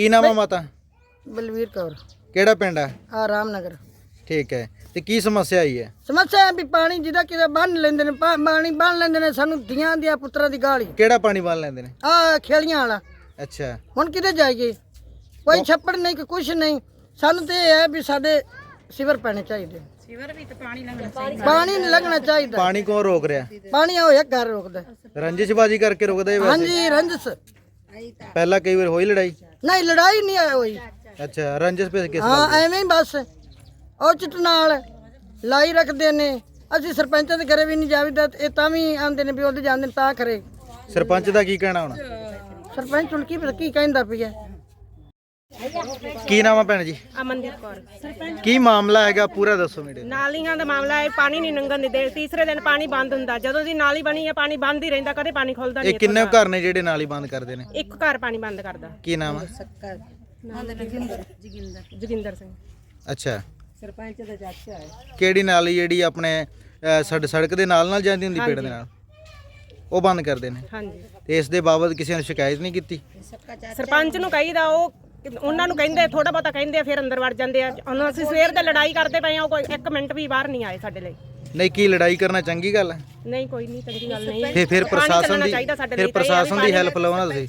ਕੀ ਨਾਮ ਆ ਮਾਤਾ? ਬਲਵੀਰ ਕੌਰ। ਕਿਹੜਾ ਪਿੰਡ ਆ? ਆ ਰਾਮਨਗਰ। ਠੀਕ ਹੈ। ਤੇ ਕੀ ਸਮੱਸਿਆ ਆਈ ਹੈ? ਸਮੱਸਿਆ ਹੈ ਵੀ ਪਾਣੀ ਜਿਹਦਾ ਕਿਤੇ ਬੰਨ ਲੈਂਦੇ ਨੇ ਪਾ- ਪਾਣੀ ਬੰਨ ਲੈਂਦੇ ਨੇ ਸਾਨੂੰ ਧੀਆਂ ਦੀਆਂ ਪੁੱਤਰਾਂ ਦੀ ਗਾਲੀ। ਕਿਹੜਾ ਪਾਣੀ ਬੰਨ ਲੈਂਦੇ ਨੇ? ਆ ਖੇਲੀਆਂ ਵਾਲਾ। ਅੱਛਾ। ਹੁਣ ਕਿਤੇ ਜਾਈਏ? ਕੋਈ ਛੱਪੜ ਨਹੀਂ ਕਿ ਕੁਛ ਨਹੀਂ। ਸਾਨੂੰ ਤੇ ਇਹ ਹੈ ਵੀ ਸਾਡੇ ਸਿਵਰ ਪੈਣੇ ਚਾਹੀਦੇ। ਸਿਵਰ ਵੀ ਤੇ ਪਾਣੀ ਲੰਘਣਾ ਚਾਹੀਦਾ। ਪਾਣੀ ਨਹੀਂ ਲੰਘਣਾ ਚਾਹੀਦਾ। ਪਾਣੀ ਕੌਣ ਰੋਕ ਰਿਹਾ? ਪਾਣੀ ਹੋਇਆ ਘਰ ਰੋਕਦਾ। ਰੰਜਿਸ਼ਬਾਜੀ ਕਰਕੇ ਰੁਕਦਾ ਇਹ ਵੈਸੇ। ਹਾਂਜੀ ਰੰਜਸ। ਪਹਿਲਾਂ ਕਈ ਵਾਰ ਹੋਈ ਲੜਾਈ? ਨਹੀਂ ਲੜਾਈ ਨਹੀਂ ਆਈ ਹੋਈ ਅੱਛਾ ਰੰਜਿਸ਼ ਪੇ ਕਿਸ ਹਾਂ ਐਵੇਂ ਹੀ ਬਸ। ਉਹ ਚਿੱਟ ਨਾਲ ਲਾਈ ਰੱਖਦੇ ਨੇ। ਅਸੀਂ ਸਰਪੰਚਾਂ ਦੇ ਘਰੇ ਵੀ ਨਹੀਂ ਜਾਵੀਦਾ ਇਹ ਤਾਂ ਵੀ ਆਂਦੇ ਨੇ ਵੀ ਉਹਦੇ ਜਾਂਦੇ ਨੇ ਤਾਂ ਕਰੇ ਸਰਪੰਚ ਦਾ ਕੀ ਕਹਿਣਾ ਹੁਣ? ਸਰਪੰਚ ਹੁਣ ਕੀ ਪਤਾ ਕੀ ਕਹਿੰਦਾ ਪਿਆ? ਕੀ ਨਾਮ ਆ ਭੈਣ ਜੀ? ਅਮਨਦੀਪ ਕੌਰ। ਕੀ ਮਾਮਲਾ ਹੈਗਾ? ਪੂਰਾ ਦੱਸੋ ਮੇਰੇ। ਨਾਲੀਆਂ ਦਾ ਮਾਮਲਾ ਹੈ ਪਾਣੀ ਨਹੀਂ ਲੰਘਣ ਦਿੰਦੇ। ਤੀਸਰੇ ਦਿਨ ਪਾਣੀ ਬੰਦ ਹੁੰਦਾ। ਜਦੋਂ ਦੀ ਨਾਲੀ ਬਣੀ ਹੈ ਪਾਣੀ ਬੰਦ ਹੀ ਰਹਿੰਦਾ ਕਦੇ ਪਾਣੀ ਖੁੱਲਦਾ ਇਹ ਨਹੀਂ ਕਿੰਨੇ ਘਰ ਨੇ ਜਿਹੜੇ ਨਾਲ ਬੰਦ ਕਰਦੇ ਨੇ? ਇੱਕ ਘਰ ਪਾਣੀ ਬੰਦ ਕਰਦਾ। ਕੀ ਨਾਮ ਆ? ਜੋਗਿੰਦਰ। ਸਿੰਘ। ਅੱਛਾ। ਸਰਪੰਚ ਦਾ ਚਾਚਾ ਹੈ। ਕਿਹੜੀ ਨਾਲੀ ਜਿਹੜੀ ਆਪਣੇ ਸੜ ਸੜਕ ਦੇ ਨਾਲ ਨਾਲ ਜਾਂਦੀ ਹੁੰਦੀ ਪੇੜ ਦੇ ਨਾਲ? ਉਹ ਬੰਦ ਕਰਦੇ ਨੇ? ਹਾਂਜੀ। ਤੇ ਇਸ ਦੇ ਬਾਬਤ ਕਿਸੇ ਨੇ ਸ਼ਿਕਾਇਤ ਨਹੀਂ ਕੀਤੀ? ਸਰਪੰਚ ਨੂੰ ਕਹੀਦਾ ਉਹ ਉਹਨਾਂ ਨੂੰ ਕਹਿੰਦੇ ਥੋੜਾ ਬਹੁਤਾ ਕਹਿੰਦੇ ਆ, ਫਿਰ ਅੰਦਰ ਵੜ ਜਾਂਦੇ ਆ। ਹੁਣ ਅਸੀਂ ਸਵੇਰ ਤੇ ਲੜਾਈ ਕਰਦੇ ਪਏ ਆ ਉਹ ਕੋਈ ਇੱਕ ਮਿੰਟ ਵੀ ਬਾਹਰ ਨਹੀਂ ਆਏ ਸਾਡੇ ਲਈ। ਨਹੀਂ ਕੀ ਲੜਾਈ ਕਰਨਾ ਚੰਗੀ ਗੱਲ ਹੈ? ਨਹੀਂ ਕੋਈ ਨਹੀਂ ਚੰਗੀ ਗੱਲ ਨਹੀਂ। ਫਿਰ ਫਿਰ ਪਾਣੀ ਪ੍ਰਸ਼ਾਸਨ ਚੱਲਣਾ ਦੀ ਚਾਹੀਦਾ ਸਾਡੇ ਫਿਰ ਲਈ ਤਾਂ ਇਹ ਆ ਵੀ ਪ੍ਰਸ਼ਾਸਨ ਦੀ ਪਾਣੀ ਹੈਲਪ ਲਓ ਨਾ ਤੁਸੀਂ।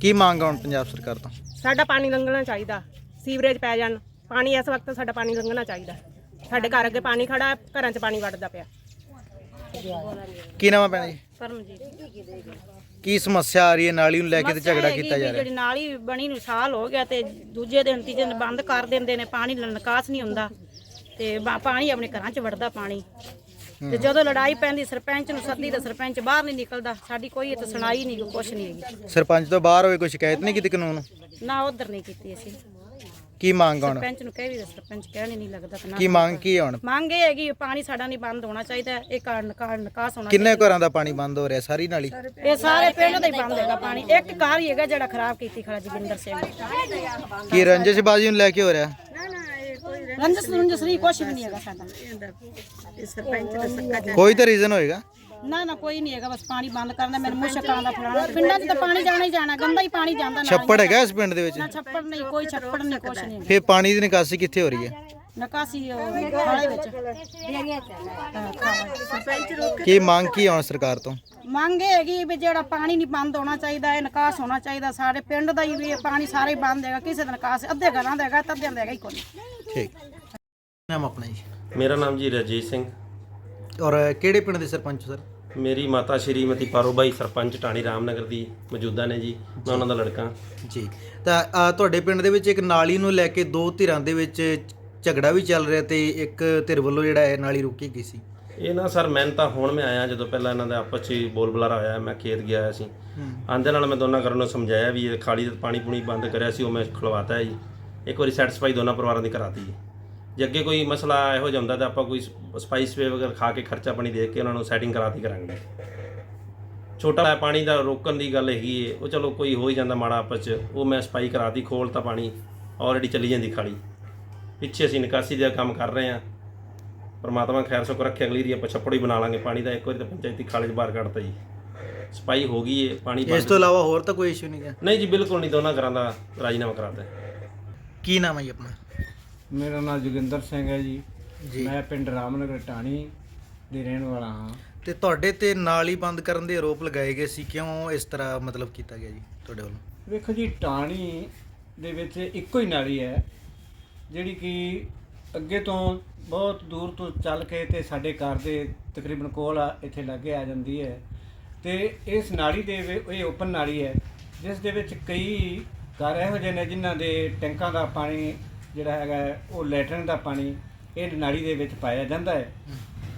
ਕੀ ਮੰਗ ਆ ਹੁਣ ਪੰਜਾਬ ਸਰਕਾਰ ਤੋਂ? ਸਾਡਾ ਪਾਣੀ ਲੰਘਣਾ ਚਾਹੀਦਾ ਸੀਵਰੇਜ ਪੈ ਜਾਣ। ਪਾਣੀ ਇਸ ਵਕਤ ਸਾਡਾ ਪਾਣੀ ਲੰਘਣਾ ਚਾਹੀਦਾ। ਸਾਡੇ ਘਰ ਅੱਗੇ ਪਾਣੀ ਖੜਾ ਹੈ, ਘਰਾਂ 'ਚ ਪਾਣੀ ਵੜਦਾ ਪਿਆ। ਕੀ ਨਾਮ ਆ ਭੈਣ ਜੀ? ਪਰਮਜੀਤ। ਕੀ ਸਮੱਸਿਆ ਆ ਰਹੀ ਹੈ? ਨਾਲੀ ਨੂੰ ਲੈ ਕੇ ਤੇ ਝਗੜਾ ਕੀਤਾ ਜਾ ਰਿਹਾ। ਜਿਹੜੀ ਨਾਲੀ ਬਣੀ ਨੂੰ ਸਾਲ ਹੋ ਗਿਆ ਤੇ ਦੂਜੇ ਦਿਨ ਤੀਜੇ ਦਿਨ ਬੰਦ ਕਰ ਦਿੰਦੇ ਨੇ ਪਾਣੀ ਨਿਕਾਸ ਨਹੀਂ ਹੁੰਦਾ। ਤੇ ਪਾਣੀ ਆਪਣੇ ਘਰਾਂ 'ਚ ਵੜਦਾ ਪਾਣੀ। ਤੇ ਜਦੋਂ ਲੜਾਈ ਪੈਂਦੀ ਸਰਪੰਚ ਨੂੰ ਸੱਦੀ ਤਾਂ ਸਰਪੰਚ ਬਾਹਰ ਨਹੀਂ ਨਿਕਲਦਾ। ਸਾਡੀ ਕੋਈ ਇੱਥੇ ਸੁਣਾਈ ਨਹੀਂ ਕੁਛ ਨਹੀਂ ਹੈਗੀ। ਸਰਪੰਚ ਤੋਂ ਬਾਹਰ ਹੋਏ ਕੋਈ ਸ਼ਿਕਾਇਤ ਨਹੀਂ ਕੀਤੀ ਕਾਨੂੰਨ? ਨਾ ਉਧਰ ਨਹੀਂ ਕੀਤੀ ਅਸੀਂ। ਕੀ ਮੰਗ ਹੁਣ? ਸਰਪੰਚ ਨੂੰ ਕਹਿ ਵੀ ਸਰਪੰਚ ਕਹਿਣੇ ਨਹੀਂ ਲੱਗਦਾ ਤੇ ਨਾ ਕੀ ਮੰਗ ਕੀ ਹੁਣ? ਮੰਗ ਇਹ ਹੈਗੀ ਪਾਣੀ ਸਾਡਾ ਨਹੀਂ ਬੰਦ ਹੋਣਾ ਚਾਹੀਦਾ ਇਹ ਕਾਰਨ ਕਾਰਨ ਨਿਕਾਸ ਹੋਣਾ ਕਿੰਨੇ ਘਰਾਂ ਦਾ ਪਾਣੀ ਬੰਦ ਹੋ ਰਿਹਾ ਸਾਰੀ ਨਾਲੀ? ਇਹ ਸਾਰੇ ਪਿੰਡ ਦਾ ਹੀ ਬੰਦ ਹੈਗਾ ਪਾਣੀ। ਇੱਕ ਘਰ ਹੀ ਹੈਗਾ ਜਿਹੜਾ ਖਰਾਬ ਕੀਤੀ ਖੜਾ ਜੋਗਿੰਦਰ ਸਿੰਘ। ਕੀ ਰੰਜਿਸ਼ਬਾਜੀ ਨੂੰ ਲੈ ਕੇ ਹੋ ਰਿਹਾ? ਰੰਜਸ ਰੰਜਸ ਨਹੀਂ ਕੁਛ ਵੀ ਨਹੀਂ ਹੈਗਾ ਸਾਡਾ। ਕੋਈ ਤਾਂ ਰੀਜ਼ਨ ਹੋਏਗਾ। ਨਾ ਨਾ ਕੋਈ ਨਹੀਂ ਹੈਗਾ ਬਸ ਪਾਣੀ ਬੰਦ ਕਰਨਾ ਮੈਨੂੰ ਮੁਸ਼ਕ ਆਉਂਦਾ ਫਲਾਣਾ ਪਿੰਡਾਂ 'ਚ ਤਾਂ ਪਾਣੀ ਜਾਣਾ ਹੀ ਜਾਣਾ ਗੰਦਾ ਹੀ ਪਾਣੀ ਜਾਂਦਾ ਨਾਲ ਛੱਪੜ ਹੈਗਾ ਇਸ ਪਿੰਡ ਦੇ ਵਿੱਚ? ਨਾ ਛੱਪੜ ਨਹੀਂ ਕੋਈ ਛੱਪੜ ਨਹੀਂ ਕੁਛ ਨਹੀਂ। ਫਿਰ ਪਾਣੀ ਦੀ ਨਿਕਾਸੀ ਕਿੱਥੇ ਹੋ ਰਹੀ ਹੈ? ਨਿਕਾਸੀ ਖਾਲੇ ਵਿੱਚ। ਕੀ ਮੰਗ ਕੀ ਆ ਹੁਣ ਸਰਕਾਰ ਤੋਂ? ਮੰਗ ਇਹ ਹੈਗੀ ਵੀ ਜਿਹੜਾ ਪਾਣੀ ਨਹੀਂ ਬੰਦ ਹੋਣਾ ਚਾਹੀਦਾ ਇਹ ਨਿਕਾਸ ਹੋਣਾ ਚਾਹੀਦਾ ਸਾਡੇ ਪਿੰਡ ਦਾ ਹੀ ਵੀ ਇਹ ਪਾਣੀ ਸਾਰੇ ਬੰਦ ਹੈਗਾ ਕਿਸੇ ਦਾ ਨਿਕਾਸ ਅੱਧੇ ਘਰਾਂ ਦਾ ਹੈਗਾ ਤਾਂ ਅੱਧਿਆਂ ਦਾ ਹੈਗਾ ਹੀ ਕੋਈ ਠੀਕ। ਨਾਮ ਆਪਣਾ ਜੀ। ਮੇਰਾ ਨਾਮ ਜੀ ਰਜੀਤ ਸਿੰਘ। ਔਰ ਕਿਹੜੇ ਪਿੰਡ ਦੇ ਸਰਪੰਚ ਸਰ? ਮੇਰੀ ਮਾਤਾ ਸ਼੍ਰੀਮਤੀ ਪਾਰੋਬਾਈ ਸਰਪੰਚ ਟਾਣੀ ਰਾਮਨਗਰ ਦੀ ਮੌਜੂਦਾ ਨੇ ਜੀ। ਮੈਂ ਉਹਨਾਂ ਦਾ ਲੜਕਾ। ਜੀ। ਤਾਂ ਅ, ਤੁਹਾਡੇ ਪਿੰਡ ਦੇ ਵਿੱਚ ਇੱਕ ਨਾਲੀ ਨੂੰ ਲੈ ਕੇ ਦੋ ਧਿਰਾਂ ਦੇ ਵਿੱਚ ਝਗੜਾ ਵੀ ਚੱਲ ਰਿਹਾ ਤੇ ਇੱਕ ਧਿਰ ਵੱਲੋਂ ਜਿਹੜਾ ਹੈ ਨਾਲੀ ਰੋਕੀ ਗਈ ਸੀ। ਇਹ ਨਾ ਸਰ ਮੈਂ ਤਾਂ ਹੁਣ ਮੈਂ ਆਇਆ ਜਦੋਂ ਪਹਿਲਾਂ ਇਹਨਾਂ ਦਾ ਆਪਸ 'ਚ ਹੀ ਬੋਲ ਬੁਲਾਰਾ ਹੋਇਆ ਮੈਂ ਖੇਤ ਗਿਆ ਹੋਇਆ ਸੀ। ਆਂਦੇ ਨਾਲ ਮੈਂ ਦੋਨਾਂ ਘਰਾਂ ਨੂੰ ਸਮਝਾਇਆ ਵੀ ਇਹ ਖਾਲੀ ਦਾ ਪਾਣੀ ਪੂਣੀ ਬੰਦ ਕਰਿਆ ਸੀ ਉਹ ਮੈਂ ਖੁਲਵਾਤਾ ਹੈ ਜੀ। ਇੱਕ ਵਾਰੀ ਸੈਟੀਸਫਾਈ ਦੋਨਾਂ ਪਰਿਵਾਰਾਂ ਦੀ ਕਰਾਤੀ ਜੀ। ਜੇ ਅੱਗੇ ਕੋਈ ਮਸਲਾ ਇਹੋ ਜਿਹਾ ਹੁੰਦਾ ਤਾਂ ਆਪਾਂ ਕੋਈ ਸਪਾਈਸ ਵੇ ਵਗੈਰਾ ਖਾ ਕੇ ਖਰਚਾ ਪਾਣੀ ਦੇ ਕੇ ਉਹਨਾਂ ਨੂੰ ਸੈਟਿੰਗ ਕਰਾਤੀ ਕਰਾਂਗੇ। ਛੋਟਾ ਪਾਣੀ ਦਾ ਰੋਕਣ ਦੀ ਗੱਲ ਹੈਗੀ ਏ ਉਹ ਚਲੋ ਕੋਈ ਹੋ ਹੀ ਜਾਂਦਾ ਮਾੜਾ ਆਪਸ ਚ ਉਹ ਮੈਂ ਸਪਾਈ ਕਰਾਤੀ ਖੋਲ ਤਾਂ ਪਾਣੀ ਆਲਰੇਡੀ ਚੱਲੀ ਜਾਂਦੀ ਖਾਲੀ। ਪਿੱਛੇ ਅਸੀਂ ਨਿਕਾਸੀ ਦਾ ਕੰਮ ਕਰ ਰਹੇ ਹਾਂ। ਪਰਮਾਤਮਾ ਖੈਰ ਸੁਖ ਰੱਖੇ ਅਗਲੀ ਦੀ ਆਪਾਂ ਛੱਪੜ ਹੀ ਬਣਾ ਲਾਂਗੇ ਪਾਣੀ ਦਾ ਇੱਕ ਵਾਰੀ ਤਾਂ ਪੰਚਾਇਤੀ ਖਾਲੇ 'ਚ ਬਾਹਰ ਕੱਢਤਾ ਜੀ। ਸਪਾਈ ਹੋ ਗਈ ਏ ਪਾਣੀ ਇਸ ਤੋਂ ਇਲਾਵਾ ਹੋਰ ਤਾਂ ਕੋਈ ਇਸ਼ੂ ਨਹੀਂ ਹੈ ਨਹੀਂ ਜੀ ਬਿਲਕੁਲ ਨਹੀਂ ਦੋਨਾਂ ਘਰਾਂ ਦਾ ਰਾਜੀਨਾਮਾ ਕਰਾਤਾ ਕੀ ਨਾਮ ਹੈ ਜੀ ਆਪਣਾ? ਮੇਰਾ ਨਾਮ ਜੋਗਿੰਦਰ ਸਿੰਘ ਹੈ ਜੀ। ਜੀ। ਮੈਂ ਪਿੰਡ ਰਾਮਨਗਰ ਟਾਣੀ ਦੇ ਰਹਿਣ ਵਾਲਾ ਹਾਂ। ਤੇ ਤੁਹਾਡੇ ਤੇ ਨਾਲੀ ਬੰਦ ਕਰਨ ਦੇ ਆਰੋਪ ਲਗਾਏ ਗਏ ਸੀ ਕਿਉਂ ਇਸ ਤਰ੍ਹਾਂ ਮਤਲਬ ਕੀਤਾ ਗਿਆ ਜੀ ਤੁਹਾਡੇ ਵੱਲੋਂ? ਵੇਖੋ ਜੀ ਟਾਣੀ ਦੇ ਵਿੱਚ ਇੱਕੋ ਹੀ ਨਾਲੀ ਹੈ ਜਿਹੜੀ ਕਿ ਅੱਗੇ ਤੋਂ ਬਹੁਤ ਦੂਰ ਤੋਂ ਚੱਲ ਕੇ ਤੇ ਸਾਡੇ ਘਰ ਦੇ ਤਕਰੀਬਨ ਕੋਲ ਆ ਇੱਥੇ ਲੱਗੇ ਆ ਜਾਂਦੀ ਹੈ। ਤੇ ਇਸ ਨਾਲੀ ਦੇ ਇਹ ਓਪਨ ਨਾਲੀ ਹੈ ਜਿਸ ਦੇ ਵਿੱਚ ਕਈ ਘਰ ਇਹੋ ਜਿਹੇ ਨੇ ਜਿਨ੍ਹਾਂ ਦੇ ਟੈਂਕਾਂ ਦਾ ਪਾਣੀ ਜਿਹੜਾ ਹੈਗਾ ਉਹ ਲੈਟਰਨ ਦਾ ਪਾਣੀ ਇਹ ਨਾਲੀ ਦੇ ਵਿੱਚ ਪਾਇਆ ਜਾਂਦਾ ਹੈ।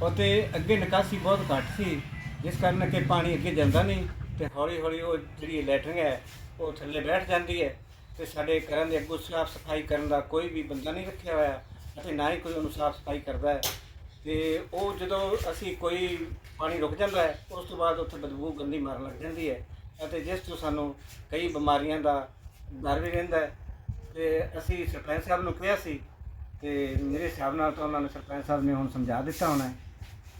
ਅਤੇ ਅੱਗੇ ਨਿਕਾਸੀ ਬਹੁਤ ਘੱਟ ਸੀ, ਜਿਸ ਕਾਰਨ ਕਿ ਪਾਣੀ ਅੱਗੇ ਜਾਂਦਾ ਨਹੀਂ ਤੇ ਹੌਲੀ ਹੌਲੀ ਉਹ ਜਿਹੜੀ ਲੈਟਰਿੰਗ ਹੈ, ਉਹ ਥੱਲੇ ਬੈਠ ਜਾਂਦੀ ਹੈ ਤੇ ਸਾਡੇ ਘਰਾਂ ਦੇ ਅੱਗੋਂ ਸਾਫ਼ ਸਫ਼ਾਈ ਕਰਨ ਦਾ ਕੋਈ ਵੀ ਬੰਦਾ ਨਹੀਂ ਰੱਖਿਆ ਹੋਇਆ ਅਤੇ ਨਾ ਹੀ ਕੋਈ ਉਹਨੂੰ ਸਾਫ਼ ਸਫ਼ਾਈ ਕਰਦਾ ਹੈ। ਤੇ ਉਹ ਜਦੋਂ ਅਸੀਂ ਕੋਈ ਪਾਣੀ ਰੁਕ ਜਾਂਦਾ ਹੈ, ਉਸ ਤੋਂ ਬਾਅਦ ਉੱਥੇ ਬਦਬੂ ਗੰਦੀ ਮਾਰਨ ਲੱਗ ਜਾਂਦੀ ਹੈ ਅਤੇ ਜਿਸ ਤੋਂ ਸਾਨੂੰ ਕਈ ਬਿਮਾਰੀਆਂ ਦਾ ਡਰ ਵੀ ਰਹਿੰਦਾ ਹੈ। ਤੇ ਅਸੀਂ ਸਰਪੰਚ ਸਾਹਿਬ ਨੂੰ ਕਿਹਾ ਸੀ ਤੇ ਮੇਰੇ ਹਿਸਾਬ ਨਾਲ ਤਾਂ ਉਹਨਾਂ ਨੇ ਸਰਪੰਚ ਸਾਹਿਬ ਨੇ ਹੁਣ ਸਮਝਾ ਦਿੱਤਾ ਹੋਣਾ ਹੈ।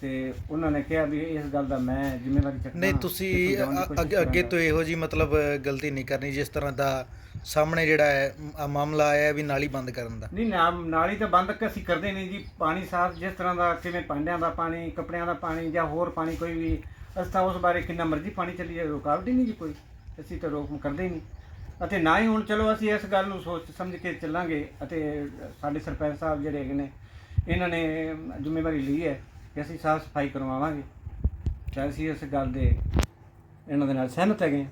ਤੇ ਉਹਨਾਂ ਨੇ ਕਿਹਾ ਵੀ ਇਸ ਗੱਲ ਦਾ ਮੈਂ ਜ਼ਿੰਮੇਵਾਰੀ ਚੱਕਦਾ ਨਹੀਂ ਤੁਸੀਂ ਅੱਗੇ ਅੱਗੇ ਤੋਂ ਇਹੋ ਜੀ ਮਤਲਬ ਗਲਤੀ ਨਹੀਂ ਕਰਨੀ ਜਿਸ ਤਰ੍ਹਾਂ ਦਾ ਸਾਹਮਣੇ ਜਿਹੜਾ ਹੈ ਮ- ਮਾਮਲਾ ਆਇਆ ਵੀ ਨਾਲੀ ਬੰਦ ਕਰਨ ਦਾ। ਨਹੀਂ ਨਾ ਨਾਲੀ ਤਾਂ ਬੰਦ ਅਸੀਂ ਕਰਦੇ ਨਹੀਂ ਜੀ। ਪਾਣੀ ਸਾਫ਼ ਜਿਸ ਤਰ੍ਹਾਂ ਦਾ ਕਿਵੇਂ ਭਾਂਡਿਆਂ ਦਾ ਪਾਣੀ ਕੱਪੜਿਆਂ ਦਾ ਪਾਣੀ ਜਾਂ ਹੋਰ ਪਾਣੀ ਕੋਈ ਵੀ ਅਸੀਂ ਤਾਂ ਉਸ ਬਾਰੇ ਕਿੰਨਾ ਮਰਜ਼ੀ ਪਾਣੀ ਚੱਲੀ ਜਾਏ ਰੁਕਾਵਟ ਹੀ ਨਹੀਂ ਜੀ ਕੋਈ। ਅਸੀਂ ਤਾਂ ਰੋਕ ਕਰਦੇ ਨਹੀਂ। ਅਤੇ ਨਾ ਹੀ ਹੁਣ ਚਲੋ ਅਸੀਂ ਇਸ ਗੱਲ ਨੂੰ ਸੋਚ ਸਮਝ ਕੇ ਚੱਲਾਂਗੇ ਅਤੇ ਸਾਡੇ ਸਰਪੰਚ ਸਾਹਿਬ ਜਿਹੜੇ ਹੈਗੇ ਨੇ, ਇਹਨਾਂ ਨੇ ਜ਼ਿੰਮੇਵਾਰੀ ਲਈ ਹੈ ਕਿ ਅਸੀਂ ਸਾਫ਼ ਸਫ਼ਾਈ ਕਰਵਾਵਾਂਗੇ। ਤੇ ਅਸੀਂ ਇਸ ਗੱਲ ਦੇ ਇਹਨਾਂ ਦੇ ਨਾਲ ਸਹਿਮਤ ਹੈਗੇ ਹਾਂ।